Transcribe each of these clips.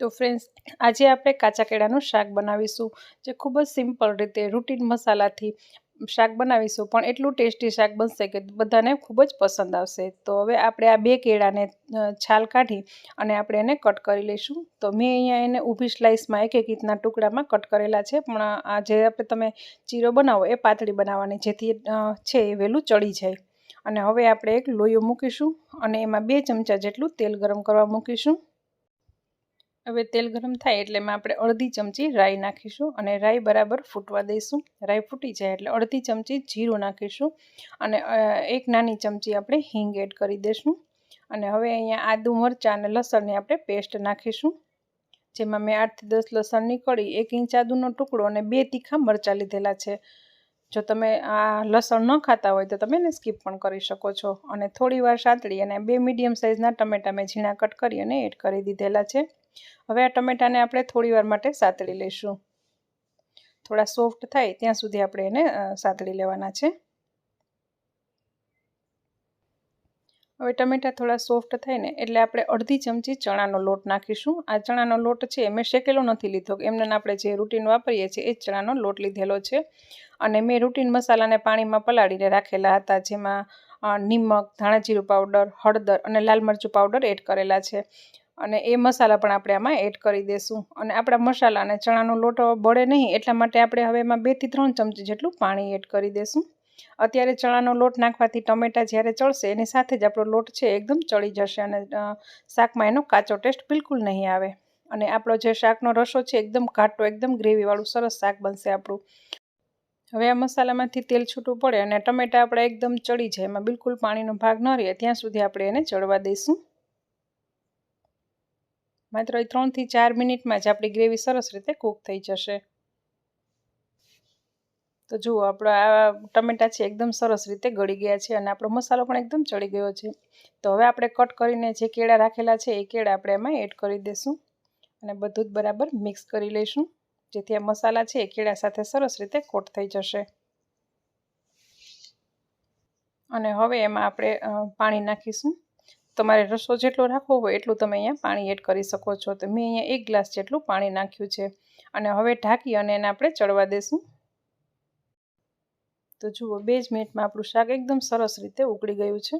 તો ફ્રેન્ડ્સ આજે આપણે કાચા કેળાનું શાક બનાવીશું, જે ખૂબ જ સિમ્પલ રીતે રૂટીન મસાલાથી શાક બનાવીશું, પણ એટલું ટેસ્ટી શાક બનશે કે બધાને ખૂબ જ પસંદ આવશે. તો હવે આપણે આ બે કેળાને છાલ કાઢી અને આપણે એને કટ કરી લઈશું. તો મેં અહીંયા એને ઊભી સ્લાઇસમાં એક એક રીતના ટુકડામાં કટ કરેલા છે, પણ આ જે આપણે તમે ચીરો બનાવો, એ પાતળી બનાવવાની, જેથી છે એ વહેલું ચડી જાય. અને હવે આપણે એક લોહીઓ મૂકીશું અને એમાં બે ચમચા જેટલું તેલ ગરમ કરવા મૂકીશું. હવે તેલ ગરમ થાય એટલે એમાં આપણે અડધી ચમચી રાઈ નાખીશું અને રાઈ બરાબર ફૂટવા દઈશું. રાઈ ફૂટી જાય એટલે અડધી ચમચી જીરું નાખીશું અને એક નાની ચમચી આપણે હિંગ એડ કરી દઈશું. અને હવે અહીંયા આદુ મરચાં અને લસણની આપણે પેસ્ટ નાખીશું, જેમાં મેં આઠથી દસ લસણની કળી એક ઇંચ આદુનો ટુકડો અને બે તીખા મરચાં લીધેલા છે. જો તમે આ લસણ ન ખાતા હોય તો તમે એને સ્કીપ પણ કરી શકો છો. અને થોડી વાર સાંતળી અને બે મીડિયમ સાઇઝના ટમેટા મેં ઝીણા કટ કરી અને એડ કરી દીધેલા છે. હવે આ ટમેટાને આપણે થોડી વાર માટે સાતળી લઈશું. થોડા સોફ્ટ થાય ત્યાં સુધી આપણે એને સાતળી લેવાના છે. હવે ટમેટા થોડા સોફ્ટ થાય ને એટલે આપણે અડધી ચમચી ચણાનો લોટ નાખીશું. આ ચણાનો લોટ છે મેં શેકેલો નથી લીધો. એમને આપણે જે રૂટીન વાપરીએ છીએ એ ચણાનો લોટ લીધેલો છે. અને મેં રૂટીન મસાલાને પાણીમાં પલાળીને રાખેલા હતા, જેમાં નિમક ધાણાજીરું પાવડર હળદર અને લાલ મરચું પાવડર એડ કરેલા છે. અને એ મસાલા પણ આપણે આમાં એડ કરી દઈશું અને આપણા મસાલા અને ચણાનો લોટો બળે નહીં, એટલા માટે આપણે હવે એમાં બેથી ત્રણ ચમચી જેટલું પાણી એડ કરી દઈશું અત્યારે ચણાનો લોટ નાખવાથી ટમેટા જ્યારે ચડશે, એની સાથે જ આપણો લોટ છે એકદમ ચડી જશે અને શાકમાં એનો કાચો ટેસ્ટ બિલકુલ નહીં આવે. અને આપણો જે શાકનો રસો છે એકદમ ઘાટો, એકદમ ગ્રેવીવાળું, સરસ શાક બનશે આપણું. હવે આ મસાલામાંથી તેલ છૂટું પડે અને ટમેટા આપણે એકદમ ચડી જાય, એમાં બિલકુલ પાણીનો ભાગ ન રહે, ત્યાં સુધી આપણે એને ચડવા દઈશું. માત્ર ત્રણથી ચાર મિનિટમાં જ આપણી ગ્રેવી સરસ રીતે કૂક થઈ જશે. તો જુઓ, આપણો આ ટમેટા છે એકદમ સરસ રીતે ગળી ગયા છે અને આપણો મસાલો પણ એકદમ ચડી ગયો છે. તો હવે આપણે કટ કરીને જે કેળા રાખેલા છે એ કેળા આપણે એમાં એડ કરી દઈશું અને બધું જ બરાબર મિક્સ કરી લઈશું. જેથી આ મસાલા છે એ કેળા સાથે સરસ રીતે કોટ થઈ જશે. અને હવે એમાં આપણે પાણી નાખીશું. તમારે રસો જેટલો રાખવો હોય એટલું તમે અહીંયા પાણી એડ કરી શકો છો. તો મેં અહીંયા એક ગ્લાસ જેટલું પાણી નાખ્યું છે. અને હવે ઢાંકી અને એને આપણે ચડવા દેશું. તો જુઓ, બે જ મિનિટમાં આપણું શાક એકદમ સરસ રીતે ઉકળી ગયું છે.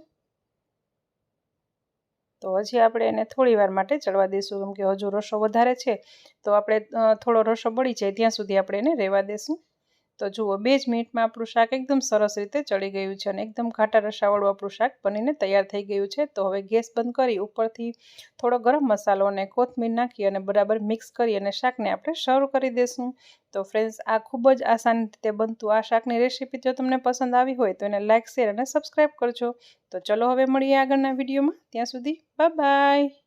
તો હજી આપણે એને થોડી વાર માટે ચડવા દઈશું કેમ કે હજુ રસો વધારે છે, તો આપણે થોડો રસો બળી જાય ત્યાં સુધી આપણે એને રહેવા દઈશું તો જુઓ, બે જ મિનિટમાં આપણું શાક એકદમ સરસ રીતે ચડી ગયું છે અને એકદમ ઘાટા રસાવાળું આપણું શાક બનીને તૈયાર થઈ ગયું છે. તો હવે ગેસ બંધ કરી, ઉપરથી થોડો ગરમ મસાલો અને કોથમીર નાખી અને બરાબર મિક્સ કરી અને શાકને આપણે સર્વ કરી દઈશું તો ફ્રેન્ડ્સ, આ ખૂબ જ આસાન રીતે બનતું આ શાકની રેસીપી જો તમને પસંદ આવી હોય તો એને લાઇક શેર અને સબસ્ક્રાઈબ કરજો. તો ચલો હવે મળીએ આગળના વિડીયોમાં. ત્યાં સુધી બાય.